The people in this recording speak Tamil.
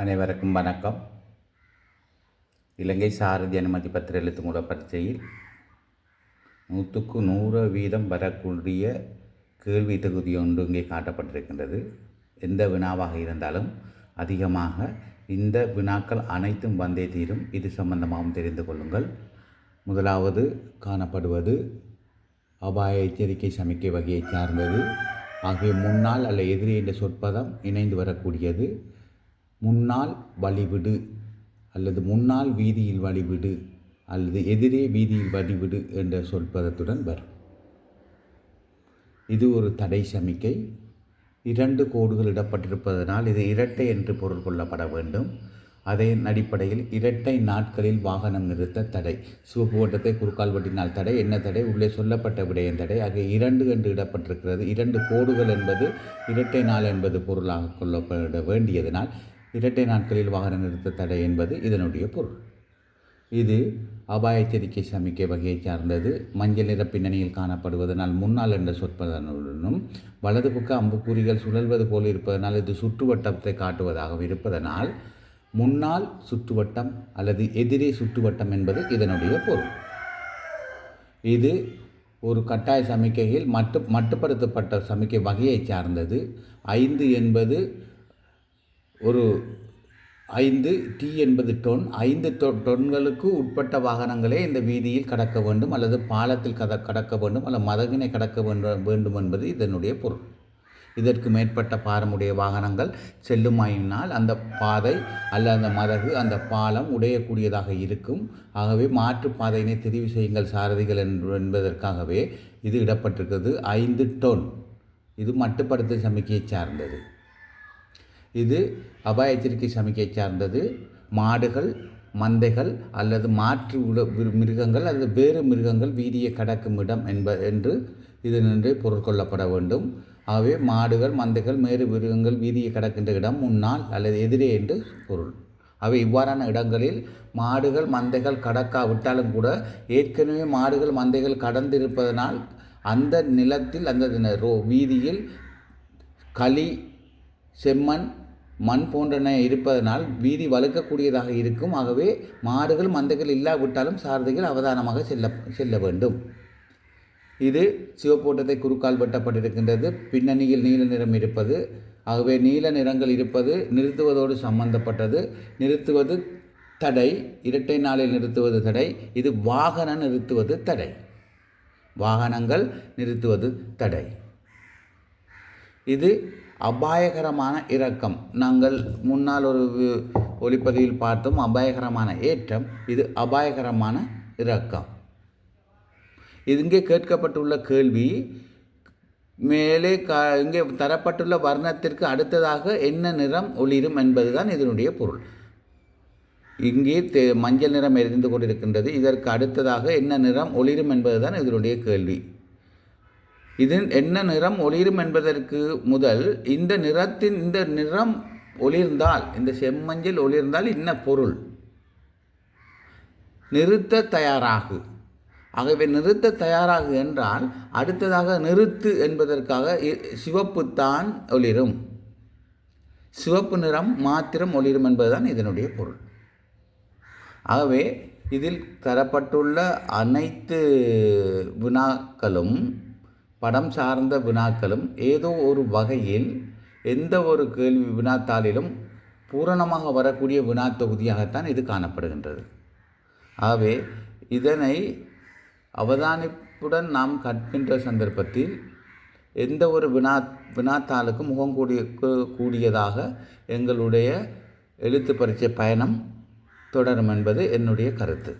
அனைவருக்கும் வணக்கம். இலங்கை சாரதி அனுமதி பத்திர எழுத்து பரீட்சையில் நூற்றுக்கு நூறு வீதம் வரக்கூடிய கேள்வி தொகுதி ஒன்று இங்கே காட்டப்பட்டிருக்கின்றது. எந்த வினாவாக இருந்தாலும் அதிகமாக இந்த வினாக்கள் அனைத்தும் வந்தே தீரும். இது சம்பந்தமாகவும் தெரிந்து கொள்ளுங்கள். முதலாவது காணப்படுவது அபாய எச்சரிக்கை சமிக்கை வகையைச் சார்ந்தது. ஆகிய முன்னால் அல்ல எதிரி என்ற சொற்பதம் இணைந்து வரக்கூடியது. முன்னால் வழிவிடு. அல்லது முன்னால் வீதியில் வழிவிடு. அல்லது எதிரே வீதியில் வழிவிடு என்ற சொல்பதத்துடன் வரும். இது ஒரு தடை சமிக்கை. இரண்டு கோடுகள் இடப்பட்டிருப்பதனால் இது இரட்டை என்று பொருள் கொள்ளப்பட வேண்டும். அதன் அடிப்படையில் இரட்டை நாட்களில் வாகனம் நிறுத்த தடை. சிவப்பு ஓட்டத்தை குறுக்கால் வட்டினால் தடை என்ன தடை? உள்ளே சொல்லப்பட்ட விடயம் தடை. ஆகிய இரண்டு என்று இடப்பட்டிருக்கிறது. இரண்டு கோடுகள் என்பது இரட்டை நாள் என்பது பொருளாக கொள்ளப்பட வேண்டியதனால் இரட்டை நாட்களில் வாகன நிறுத்த தடை என்பது இதனுடைய பொருள். இது அபாய எச்சரிக்கை சமிக்கை வகையை சார்ந்தது. மஞ்சள் நிற பின்னணியில் காணப்படுவதனால் முன்னால் என்ற சொற்பதனுடனும் வலது பக்க அம்புக்குறிகள் சுழல்வது போல் இருப்பதனால் இது சுற்றுவட்டத்தை காட்டுவதாக இருப்பதனால் முன்னால் சுற்றுவட்டம் அல்லது எதிரே சுற்றுவட்டம் என்பது இதனுடைய பொருள். இது ஒரு கட்டாய சமிக்கையில் மட்டு மட்டுப்படுத்தப்பட்ட சமிக்கை வகையை சார்ந்தது. ஐந்து என்பது ஒரு ஐந்து டி என்பது டொன். ஐந்து டொ டொன்களுக்கு உட்பட்ட வாகனங்களே இந்த வீதியில் கடக்க வேண்டும் அல்லது பாலத்தில் கத கடக்க வேண்டும் அல்லது மதகினை கடக்க வேண்டும் வேண்டும் என்பது இதனுடைய பொருள். இதற்கு மேற்பட்ட பாரமுடைய வாகனங்கள் செல்லுமாயினால் அந்த பாதை அல்ல அந்த மதகு அந்த பாலம் உடையக்கூடியதாக இருக்கும். ஆகவே மாற்றுப்பாதையினை தெரிவு செய்யுங்கள் சாரதிகள் என்பதற்காகவே இது இடப்பட்டிருக்கிறது. ஐந்து டொன். இது மட்டுப்படுத்த சமிக்கையை சார்ந்தது. இது அபாய எச்சரிக்கை சமிக்கை சார்ந்தது மாடுகள் மந்தைகள் அல்லது மாற்று உட மிருகங்கள் அல்லது வேறு மிருகங்கள் வீதியை கடக்கும் இடம் என்ப என்று இதனின்றே நின்று பொருட்கொள்ளப்பட வேண்டும் ஆகவே மாடுகள் மந்தைகள் மேறு மிருகங்கள் வீதியை கடக்கின்ற இடம் முன்னால் அல்லது எதிரே என்று பொருள் அவை இவ்வாறான இடங்களில் மாடுகள் மந்தைகள் கடக்காவிட்டாலும் கூட ஏற்கனவே மாடுகள் மந்தைகள் கடந்திருப்பதனால் அந்த நிலத்தில் அந்த ரோ வீதியில் களி செம்மண் மண் போன்றன இருப்பதனால் வீதி வலுக்கக்கூடியதாக இருக்கும். ஆகவே மாடுகள் மந்தைகள் இல்லாவிட்டாலும் சாரதிகள் அவதானமாக செல்ல செல்ல வேண்டும். இது சிவப்போட்டத்தை குறுக்கால் வெட்டப்பட்டிருக்கின்றது. பின்னணியில் நீல நிறம் இருப்பது. ஆகவே நீல நிறங்கள் இருப்பது நிறுத்துவதோடு சம்பந்தப்பட்டது. நிறுத்துவது தடை. இரட்டை நாளில் நிறுத்துவது தடை. இது வாகன நிறுத்துவது தடை. வாகனங்கள் நிறுத்துவது தடை. இது அபாயகரமான இறக்கம் நாங்கள் முன்னால் ஒரு ஒளிப்பதிவில் பார்த்தோம் அபாயகரமான ஏற்றம் இது அபாயகரமான இறக்கம் இது இங்கே கேட்கப்பட்டுள்ள கேள்வி மேலே க இங்கே தரப்பட்டுள்ள வர்ணத்திற்கு அடுத்ததாக என்ன நிறம் ஒளிரும் என்பதுதான் இதனுடைய பொருள். இங்கே தே மஞ்சள் நிறம் எரிந்து கொண்டிருக்கின்றது இதற்கு அடுத்ததாக என்ன நிறம் ஒளிரும் என்பதுதான் இதனுடைய கேள்வி. இது என்ன நிறம் ஒளிரும் என்பதற்கு முதல் இந்த நிறத்தின் இந்த நிறம் ஒளிர்ந்தால் இந்த செம்மஞ்சள் ஒளிர்ந்தால் என்ன பொருள்? நிறுத்த தயாராகு. ஆகவே நிறுத்த தயாராகு என்றால் அடுத்ததாக நிறுத்து என்பதற்காக சிவப்பு தான் ஒளிரும். சிவப்பு நிறம் மாத்திரம் ஒளிரும் என்பதுதான் இதனுடைய பொருள். ஆகவே இதில் தரப்பட்டுள்ள அனைத்து வினாக்களும் படம் சார்ந்த வினாக்களும் ஏதோ ஒரு வகையில் எந்த ஒரு கேள்வி வினாத்தாளிலும் பூரணமாக வரக்கூடிய வினா தொகுதியாகத்தான் இது காணப்படுகின்றது. ஆகவே இதனை அவதானிப்புடன் நாம் கற்கின்ற சந்தர்ப்பத்தில் எந்த ஒரு வினா வினாத்தாளுக்கும் முகம் கூடிய கூடியதாக எங்களுடைய எழுத்து பரீட்சை பயணம் தொடரும் என்பது என்னுடைய கருத்து.